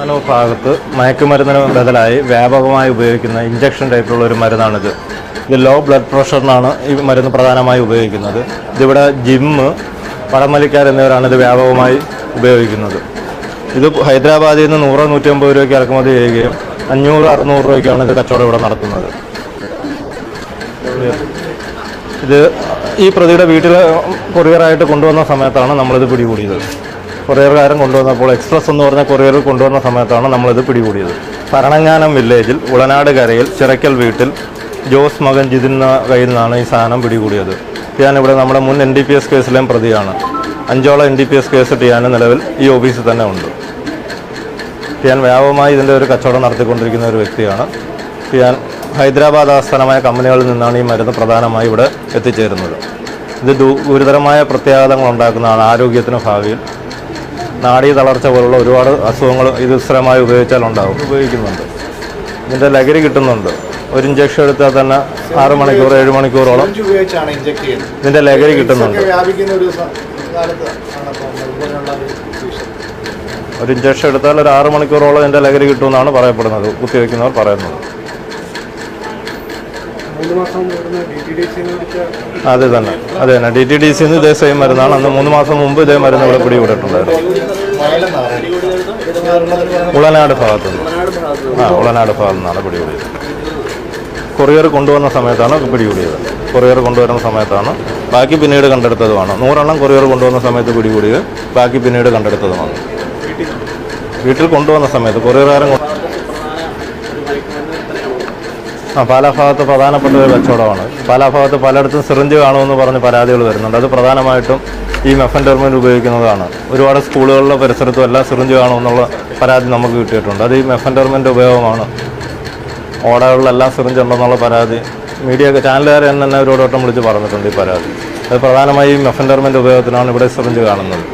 ആനോ ഭാഗത്ത് മയക്കുമരുന്നിന് ബദലായി വ്യാപകമായി ഉപയോഗിക്കുന്ന ഇഞ്ചക്ഷൻ ടൈപ്പിലുള്ള ഒരു മരുന്നാണിത്. ഇത് ലോ ബ്ലഡ് പ്രഷറിനാണ് ഈ മരുന്ന് പ്രധാനമായി ഉപയോഗിക്കുന്നത്. ഇതിവിടെ ജിമ്മ് പടമലിക്കാർ എന്നിവരാണ് ഇത് വ്യാപകമായി ഉപയോഗിക്കുന്നത്. ഇത് ഹൈദരാബാദിൽ നിന്ന് നൂറ് നൂറ്റമ്പത് രൂപയ്ക്ക് ഇറക്കുമതി ചെയ്യുകയും അഞ്ഞൂറ് അറുന്നൂറ് രൂപയ്ക്കാണ് ഇത് കച്ചവടം ഇവിടെ നടത്തുന്നത്. ഇത് ഈ പ്രതിയുടെ വീട്ടിൽ കൊറിയറായിട്ട് കൊണ്ടുവന്ന സമയത്താണ് നമ്മളിത് പിടികൂടിയത്. കൊറിയർകാരൻ കൊണ്ടുവന്നപ്പോൾ എക്സ്പ്രസ് എന്ന് പറഞ്ഞ കൊറിയർ കൊണ്ടുവന്ന സമയത്താണ് നമ്മളിത് പിടികൂടിയത്. ഭരണങ്ങാനം വില്ലേജിൽ ഉളനാട് കരയിൽ ചിറയ്ക്കൽ വീട്ടിൽ ജോസ് മകൻ ജിതിന്ന കയ്യിൽ നിന്നാണ് ഈ സാധനം പിടികൂടിയത്. ഞാനിവിടെ നമ്മുടെ മുൻ എൻ ഡി പി എസ് കേസിലെയും പ്രതിയാണ്. അഞ്ചോളം N D P S case ടിയാൻ നിലവിൽ ഈ ഓഫീസിൽ തന്നെ ഉണ്ട്. ടിയാൻ വ്യാപകമായി ഇതിന്റെ ഒരു കച്ചവടം നടത്തിക്കൊണ്ടിരിക്കുന്ന ഒരു വ്യക്തിയാണ്. ടിയാൻ ഹൈദരാബാദ് ആസ്ഥാനമായ കമ്പനികളിൽ നിന്നാണ് ഈ മരുന്ന് പ്രധാനമായി ഇവിടെ എത്തിച്ചേരുന്നത്. ഇത് ഗുരുതരമായ പ്രത്യാഘാതങ്ങൾ ഉണ്ടാക്കുന്നതാണ് ആരോഗ്യത്തിന് ഭാവിയിൽ നാഡീ തളർച്ച പോലുള്ള ഒരുപാട് അസുഖങ്ങൾ ഇത് സ്ഥിരമായി ഉപയോഗിച്ചാൽ ഉണ്ടാകും ഉപയോഗിക്കുന്നുണ്ട്. ഇതിന്റെ ലഹരി കിട്ടുന്നുണ്ട്. ഒരു ഇഞ്ചക്ഷൻ എടുത്താൽ തന്നെ ആറ് മണിക്കൂർ ഏഴ് മണിക്കൂറോളം ഇതിന്റെ ലഹരി കിട്ടുന്നുണ്ട്. ഒരു. ഇഞ്ചക്ഷൻ എടുത്താൽ ഒരു ആറ് മണിക്കൂറോളം ഇതിന്റെ ലഹരി കിട്ടുമെന്നാണ് പറയപ്പെടുന്നത്. കുത്തിവെക്കുന്നവർ പറയുന്നത്. അതെ തന്നെ. അതെ തന്നെ. ഡി ടി ഡി സിന്ന് ഇതേ സെയിം മരുന്നാണ്. അന്ന് മൂന്ന് മാസം മുമ്പ് ഇതേ മരുന്ന് ഇവിടെ പിടികൂടിയിട്ടുണ്ടായിരുന്നു. ഉളനാട് ഭാഗത്തു നിന്ന്. ആ ഉളനാട് ഭാഗത്തു നിന്നാണ് പിടികൂടിയത്. കൊറിയർ കൊണ്ടുവന്ന സമയത്താണ് പിടികൂടിയത്. കൊറിയർ കൊണ്ടുവരുന്ന സമയത്താണ്. ബാക്കി പിന്നീട് കണ്ടെടുത്തതുമാണ്. നൂറെണ്ണം കൊറിയർ കൊണ്ടുവന്ന സമയത്ത് പിടികൂടിയത്. ബാക്കി പിന്നീട് കണ്ടെടുത്തതുമാണ്. വീട്ടിൽ. കൊണ്ടുവന്ന സമയത്ത് കൊറിയർകാരൻ പാലാ ഭാഗത്ത് പ്രധാനപ്പെട്ട ഒരു കച്ചവടമാണ്. പാലാ ഭാഗത്ത് പലയിടത്തും സിറിഞ്ച് കാണുമെന്ന് പറഞ്ഞ് പരാതികൾ വരുന്നുണ്ട്. അത് പ്രധാനമായിട്ടും ഈ മെഫൻ ടെർമിനൽ ഉപയോഗിക്കുന്നതാണ്. ഒരുപാട് സ്കൂളുകളിലെ പരിസരത്തും എല്ലാം സിറിഞ്ച് കാണുമെന്നുള്ള പരാതി നമുക്ക് കിട്ടിയിട്ടുണ്ട്. അത് ഈ മെഫൻ ടെർമിന്റെ ഉപയോഗമാണ്. ഓടകളിലെല്ലാം സിറിഞ്ച് ഉണ്ടെന്നുള്ള പരാതി. മീഡിയ ചാനലുകാർ തന്നെ ഒരു വട്ടം വിളിച്ച് പറഞ്ഞിട്ടുണ്ട് ഈ പരാതി. അത് പ്രധാനമായും മെഫൻ ടെർമിന്റെ ഉപയോഗത്തിനാണ് ഇവിടെ സിറിഞ്ച് കാണുന്നത്.